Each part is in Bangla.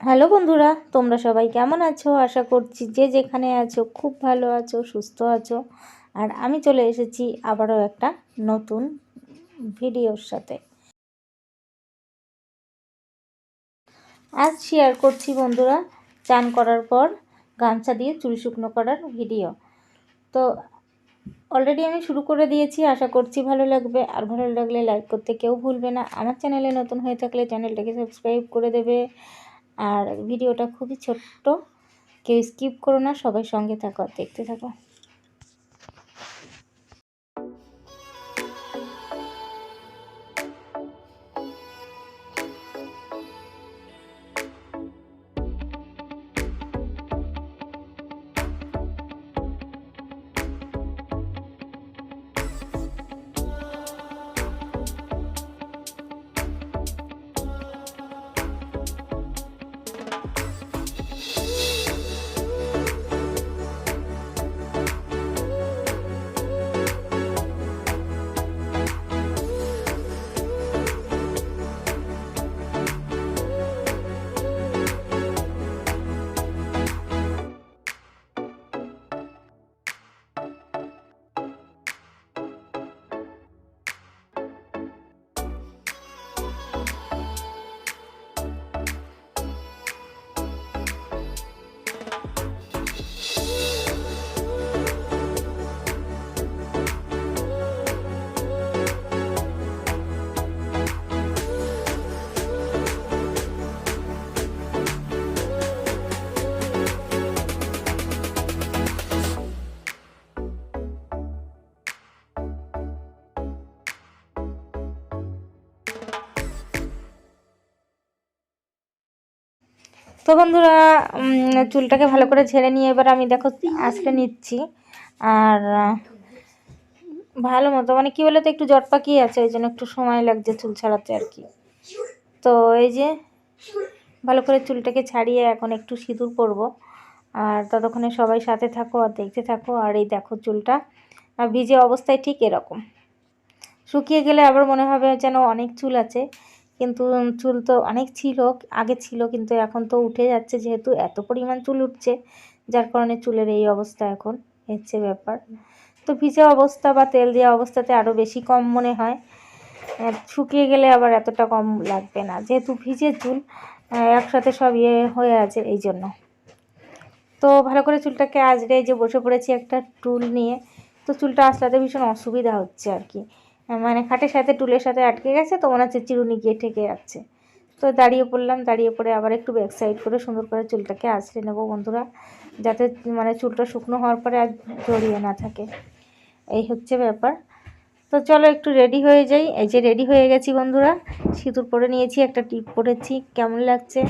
হ্যালো বন্ধুরা, তোমরা সবাই কেমন আছো? আশা করছি যে যেখানে আছো খুব ভালো আছো, সুস্থ আছো। আর আমি চলে এসেছি আবারও একটা নতুন ভিডিওর সাথে। আজ শেয়ার করছি বন্ধুরা, চান করার পর গামছা দিয়ে চুল শুকনো করার ভিডিও তো অলরেডি আমি শুরু করে দিয়েছি, আশা করছি ভালো লাগবে। আর ভালো লাগলে লাইক করতে কেউ ভুলবে না। আমার চ্যানেলে নতুন হয়ে থাকলে চ্যানেলটাকে সাবস্ক্রাইব করে দেবে। আর ভিডিওটা খুবই ছোট্ট। কেউ স্কিপ করো না সবাই সঙ্গে থাকো দেখতে থাকো। তো বন্ধুরা চুলটাকে ভালো করে ঝেড়ে নিয়ে এবার আমি দেখো আসলে নিচ্ছি। আর ভালো মতো মানে কী বলে তো একটু জট পাকিয়ে আছে, ওই জন্য একটু সময় লাগছে চুল ছাড়াতে আর কি। তো এই যে, ভালো করে চুলটাকে ছাড়িয়ে এখন একটু সিঁদুর পরবো। আর ততক্ষণে সবাই সাথে থাকো আর দেখতে থাকো। আর এই দেখো চুলটা ভিজে অবস্থায় ঠিক এরকম। শুকিয়ে গেলে আবার মনে হবে যেন অনেক চুল আছে। কিন্তু চুল তো অনেক ছিল, আগে ছিল কিন্তু এখন তো উঠে যাচ্ছে যেহেতু এত পরিমাণ চুল উঠছে, যার কারণে চুলের এই অবস্থা এখন হচ্ছে ব্যাপার। তো ভিজে অবস্থা বা তেল দেওয়া অবস্থাতে আরও বেশি কম মনে হয়। শুকিয়ে গেলে আবার এতটা কম লাগবে না। যেহেতু ভিজে চুল একসাথে সব ইয়ে হয়ে আছে এই জন্য। তো ভালো করে চুলটাকে আজরে যে বসে পড়েছি একটা টুল নিয়ে, তো চুলটা আসলাতে ভীষণ অসুবিধা হচ্ছে আর কি। মানে খাটের সাথে টুলের সাথে আটকে গেছে, তো মনে হচ্ছে চিরুনি গিয়ে ঠেকে যাচ্ছে। তো দাঁড়িয়ে পড়লাম, দাঁড়িয়ে পড়ে আবার একটু ব্যাক সাইড করে সুন্দর করে চুলটাকে আছড়ে নেব বন্ধুরা, যাতে মানে চুলটা শুকনো হওয়ার পরে আর জড়িয়ে না থাকে। এই হচ্ছে ব্যাপার। তো চলো একটু রেডি হয়ে যাই। এই যে রেডি হয়ে গেছি বন্ধুরা, সিঁদুর পরে নিয়েছি, একটা টিপ পরেছি, কেমন লাগছে?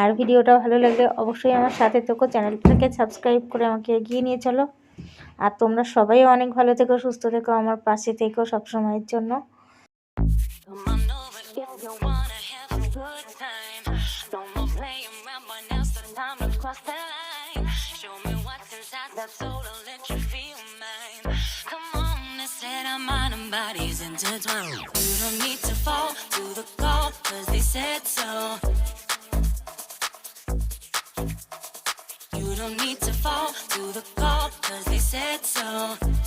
আর ভিডিওটা ভালো লাগলে অবশ্যই আমার সাথে থেকো, চ্যানেলটাকে সাবস্ক্রাইব করে আমাকে এগিয়ে নিয়ে চলো। আর তোমরা সবাই অনেক ভালো থেকো সুস্থ থেকো আমার পাশে থেকো সবসময়ের জন্য bodies intertwined. You don't need to fall to the call, cause they said so. Don't need to fall to the call, cause they said so.